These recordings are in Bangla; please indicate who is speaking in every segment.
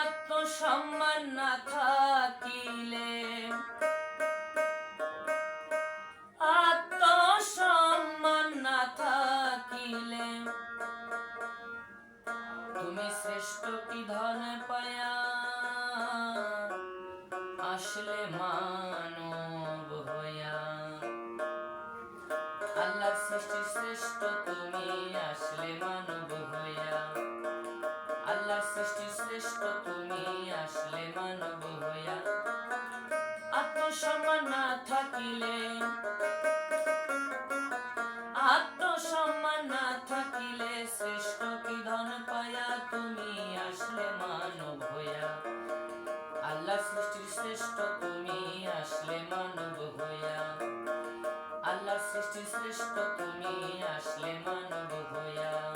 Speaker 1: আত্মসম্মান না থাকিলে আত্মসম্মান না থাকিলে তুমি শ্রেষ্ঠ কি ধন পায়া? আসলে মানব হইয়া আল্লাহর সৃষ্টি শ্রেষ্ঠ তুমি, আসলে মানব হইয়া আল্লাহর সৃষ্টি শ্রেষ্ঠ, তুমি আসলে মানব হইয়া আত্মসম্মান না থাকিলে। আত্মসম্মান না থাকিলে শ্রেষ্ঠ কি ধন পায়া তুমি আসলে মানব হইয়া। আল্লাহ সৃষ্টির শ্রেষ্ঠ, তুমি আসলে মানব হইয়া। আল্লাহ সৃষ্টির শ্রেষ্ঠ, তুমি আসলে মানব হইয়া।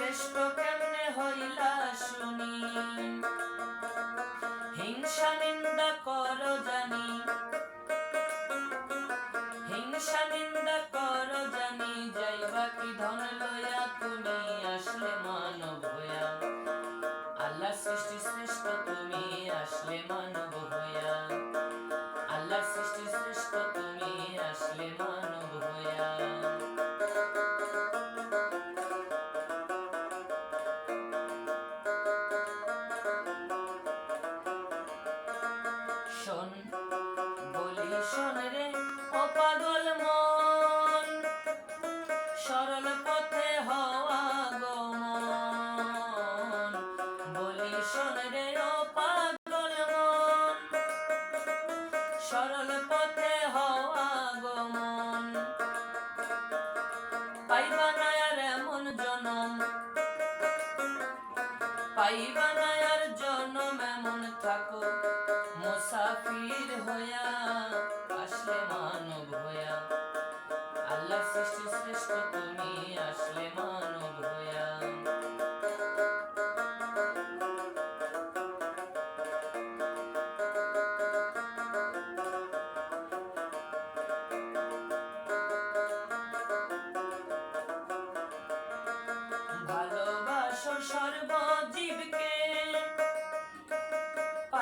Speaker 1: শ্রেষ্ঠ কেমনে হইলা শুনি। হিংসা নিন্দা কর জানি। হিংসা নিন্দা সরল পথে হওয়া গমন। বলি পাগল মন। সরল পথে হওয়া গমন। পাইবা না এমন জনম। পাইবা না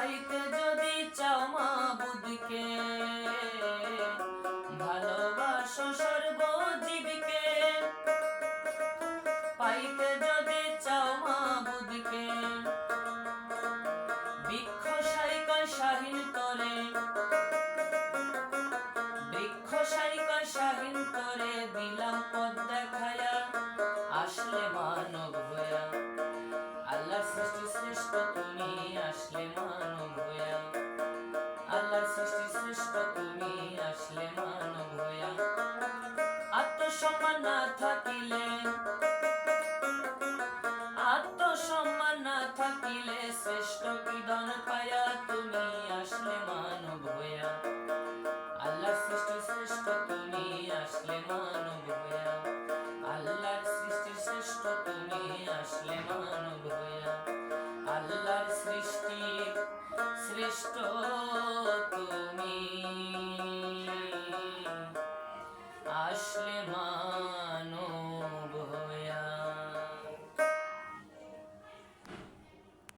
Speaker 1: পাইতে যদি চাও মাবুদকে ভালোবাসো না থাকিলে